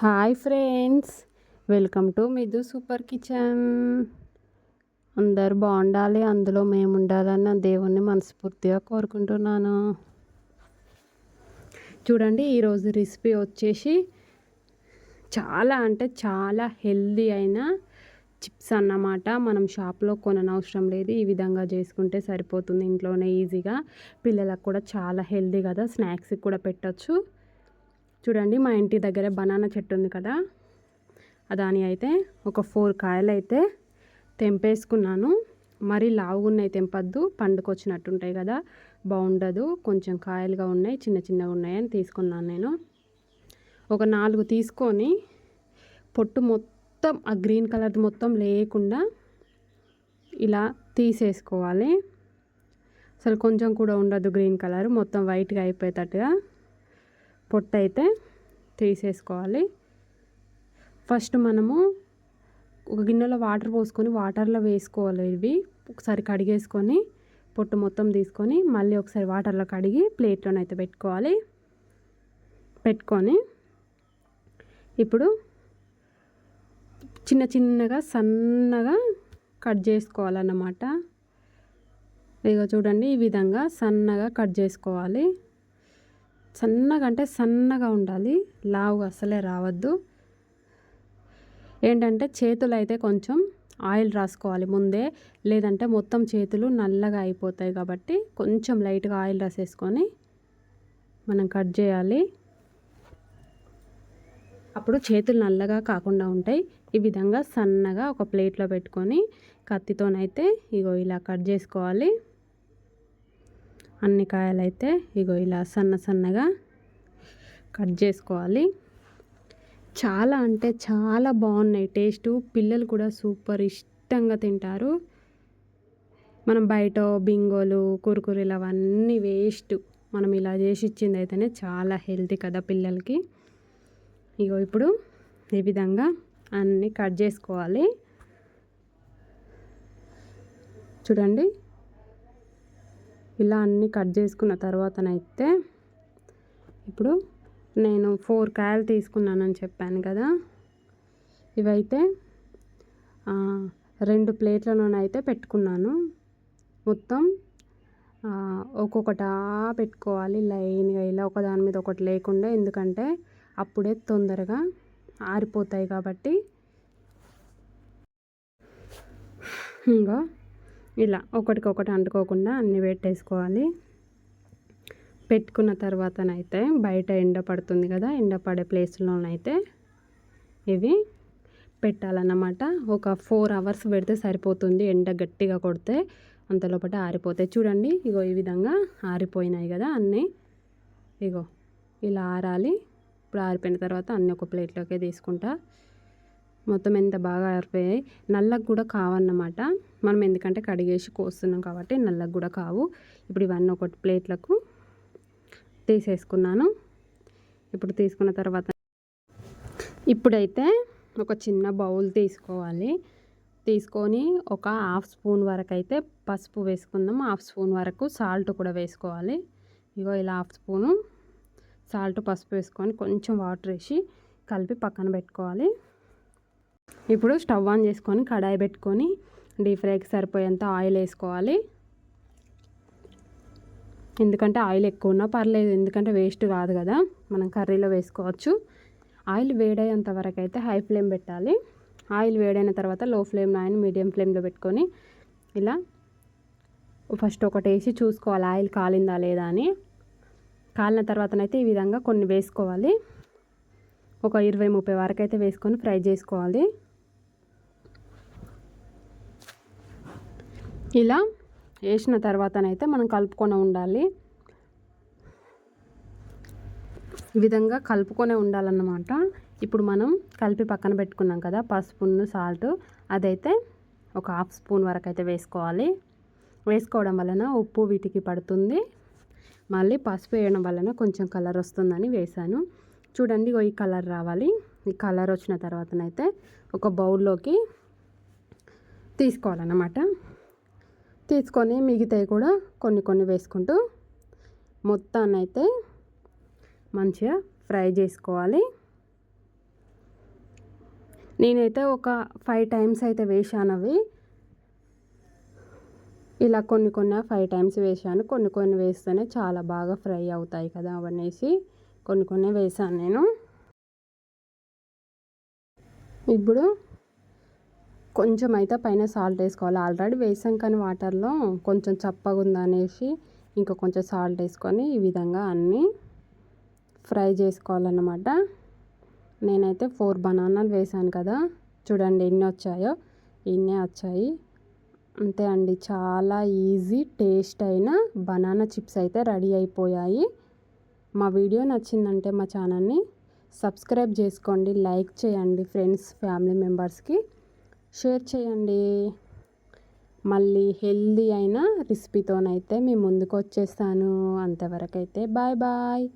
Hi friends welcome to మిదు super kitchen. అందరు బాగుండాలి అందులో మేము ఉండాలని దేవుణ్ణి మనస్ఫూర్తిగా కోరుకుంటున్నాను. చూడండి ఈరోజు రెసిపీ వచ్చేసి చాలా అంటే చాలా హెల్దీ అయిన చిప్స్ అన్నమాట. మనం షాప్లో కొననవసరం లేదు ఈ విధంగా చేసుకుంటే సరిపోతుంది ఇంట్లోనే ఈజీగా. పిల్లలకు కూడా చాలా హెల్దీ కదా స్నాక్స్కి కూడా పెట్టచ్చు. చూడండి మా ఇంటి దగ్గర బనానా చెట్టు ఉంది కదా. దాని అయితే ఒక ఫోర్ కాయలు అయితే తెంపేసుకున్నాను. మరీ లావుగున్నాయి తెంపద్దు పండుకొచ్చినట్టు ఉంటాయి కదా. బాగుండదు కొంచెం కాయలుగా ఉన్నాయి చిన్న చిన్నగా ఉన్నాయి అని తీసుకున్నాను నేను. ఒక నాలుగు తీసుకొని పొట్టు మొత్తం ఆ గ్రీన్ కలర్ మొత్తం లేకుండా ఇలా తీసేసుకోవాలి. అసలు కొంచెం కూడా ఉండదు గ్రీన్ కలర్ మొత్తం వైట్గా అయిపోయేటట్టుగా. పొట్టు అయితే తీసేసుకోవాలి. ఫస్ట్ మనము ఒక గిన్నెలో వాటర్ పోసుకొని వాటర్లో వేసుకోవాలి ఇవి. ఒకసారి కడిగేసుకొని పొట్టు మొత్తం తీసుకొని మళ్ళీ ఒకసారి వాటర్లో కడిగి ప్లేట్లోనైతే పెట్టుకోవాలి. పెట్టుకొని ఇప్పుడు చిన్న చిన్నగా సన్నగా కట్ చేసుకోవాలన్నమాట. ఇక చూడండి ఈ విధంగా సన్నగా కట్ చేసుకోవాలి. సన్నగా అంటే సన్నగా ఉండాలి. లావుగా అసలే రావద్దు. ఏంటంటే చేతులు అయితే కొంచెం ఆయిల్ రాసుకోవాలి ముందే. లేదంటే మొత్తం చేతులు నల్లగా అయిపోతాయి కాబట్టి కొంచెం లైట్గా ఆయిల్ రాసేసుకొని మనం కట్ చేయాలి. అప్పుడు చేతులు నల్లగా కాకుండా ఉంటాయి. ఈ విధంగా సన్నగా ఒక ప్లేట్లో పెట్టుకొని కత్తితోనైతే ఇగో ఇలా కట్ చేసుకోవాలి. అన్ని కాయలు అయితే ఇగో ఇలా సన్న సన్నగా కట్ చేసుకోవాలి. చాలా అంటే చాలా బాగున్నాయి. టేస్ట్ పిల్లలు కూడా సూపర్ ఇష్టంగా తింటారు. మనం బయట బింగోలు కురుకురులు అవన్నీ వేస్ట్ మనం ఇలా చేసి ఇచ్చింది అయితేనే చాలా హెల్తీ కదా పిల్లలకి. ఇగో ఇప్పుడు ఈ విధంగా అన్నీ కట్ చేసుకోవాలి. చూడండి. ఇలా అన్నీ కట్ చేసుకున్న తర్వాతనైతే ఇప్పుడు నేను ఫోర్ కాయలు తీసుకున్నానని చెప్పాను కదా. ఇవైతే రెండు ప్లేట్లలోనైతే పెట్టుకున్నాను. మొత్తం ఒక్కొక్కటా పెట్టుకోవాలి లైన్గా ఇలా ఒకదాని మీద ఒకటి లేకుండా. ఎందుకంటే అప్పుడే తొందరగా ఆరిపోతాయి కాబట్టి. ఇంకా ఇలా ఒకటికొకటి అంటుకోకుండా అన్నీ పెట్టేసుకోవాలి. పెట్టుకున్న తర్వాతనైతే బయట ఎండ పడుతుంది కదా ఎండ పడే ప్లేస్లోనైతే ఇవి పెట్టాలన్నమాట. ఒక ఫోర్ అవర్స్ పెడితే సరిపోతుంది ఎండ గట్టిగా కొడితే అంతలోపట ఆరిపోతాయి. చూడండి ఇగో ఈ విధంగా ఆరిపోయినాయి కదా అన్నీ. ఇగో ఇలా ఆరాలి. ఇప్పుడు ఆరిపోయిన తర్వాత అన్నీ ఒక ప్లేట్లోకి తీసుకుంటా. మొత్తం ఎంత బాగా ఆరిపోయాయి నల్లకు కూడా కావన్నమాట. మనం ఎందుకంటే కడిగేసి కోస్తున్నాం కాబట్టి నల్లకు కూడా కావు. ఇప్పుడు ఇవన్నీ ఒకటి ప్లేట్లకు తీసేసుకున్నాను. ఇప్పుడు తీసుకున్న తర్వాత ఇప్పుడైతే ఒక చిన్న బౌల్ తీసుకోవాలి. తీసుకొని ఒక హాఫ్ స్పూన్ వరకు అయితే పసుపు వేసుకుందాం. హాఫ్ స్పూన్ వరకు సాల్ట్ కూడా వేసుకోవాలి. ఇగో ఇలా హాఫ్ స్పూను సాల్ట్ పసుపు వేసుకొని కొంచెం వాటర్ వేసి కలిపి పక్కన పెట్టుకోవాలి. ఇప్పుడు స్టవ్ ఆన్ చేసుకొని కడాయి పెట్టుకొని డీప్ ఫ్రైకి సరిపోయేంత ఆయిల్ వేసుకోవాలి. ఎందుకంటే ఆయిల్ ఎక్కువ ఉన్నా పర్లేదు ఎందుకంటే వేస్ట్ కాదు కదా మనం కర్రీలో వేసుకోవచ్చు. ఆయిల్ వేడయ్యేంత వరకు అయితే హై ఫ్లేమ్ పెట్టాలి. ఆయిల్ వేడైన తర్వాత లో ఫ్లేమ్ ఆయన మీడియం ఫ్లేమ్లో పెట్టుకొని ఇలా ఫస్ట్ ఒకటి వేసి చూసుకోవాలి ఆయిల్ కాలిందా లేదా అని. కాలిన తర్వాతనైతే ఈ విధంగా కొన్ని వేసుకోవాలి. ఒక ఇరవై ముప్పై వరకు అయితే వేసుకొని ఫ్రై చేసుకోవాలి. ఇలా వేసిన తర్వాతనైతే మనం కలుపుకొని ఉండాలి. ఈ విధంగా కలుపుకొనే ఉండాలన్నమాట. ఇప్పుడు మనం కలిపి పక్కన పెట్టుకున్నాం కదా పసుపును సాల్ట్. అదైతే ఒక హాఫ్ స్పూన్ వరకు అయితే వేసుకోవాలి. వేసుకోవడం వలన ఉప్పు వీటికి పడుతుంది. మళ్ళీ పసుపు వేయడం వలన కొంచెం కలర్ వస్తుందని వేసాను చూడండి ఈ కలర్ రావాలి. ఈ కలర్ వచ్చిన తర్వాతనైతే ఒక బౌల్లోకి తీసుకోవాలన్నమాట. తీసుకొని మిగతాయి కూడా కొన్ని కొన్ని వేసుకుంటూ మొత్తాన్ని అయితే మంచిగా ఫ్రై చేసుకోవాలి. నేనైతే ఒక ఫైవ్ టైమ్స్ అయితే వేసాను అవి. ఇలా కొన్ని కొన్ని ఫైవ్ టైమ్స్ వేశాను. కొన్ని కొన్ని వేస్తేనే చాలా బాగా ఫ్రై అవుతాయి కదా అవనేసి కొన్ని కొన్ని వేసాను నేను. ఇప్పుడు కొంచెం అయితే పైన సాల్ట్ వేసుకోవాలి. ఆల్రెడీ వేసాం కానీ వాటర్లో కొంచెం చప్పగా ఉందనేసి ఇంకా కొంచెం సాల్ట్ వేసుకొని ఈ విధంగా అన్నీ ఫ్రై చేసుకోవాలన్నమాట. నేనైతే ఫోర్ బనానాలు వేసాను కదా. చూడండి ఎన్ని వచ్చాయో. ఇన్నే వచ్చాయి? అంతే అండి. చాలా ఈజీ టేస్ట్ అయిన బనానా చిప్స్ అయితే రెడీ అయిపోయాయి. మా వీడియో నచ్చిందంటే మా ఛానల్ని సబ్స్క్రైబ్ చేసుకోండి. లైక్ చేయండి ఫ్రెండ్స్ ఫ్యామిలీ మెంబర్స్కి. షేర్ చేయండి. మళ్ళీ హెల్దీ అయిన రెసిపీతోనైతే మీ ముందుకు వచ్చేస్తాను అంతవరకైతే బాయ్ బాయ్.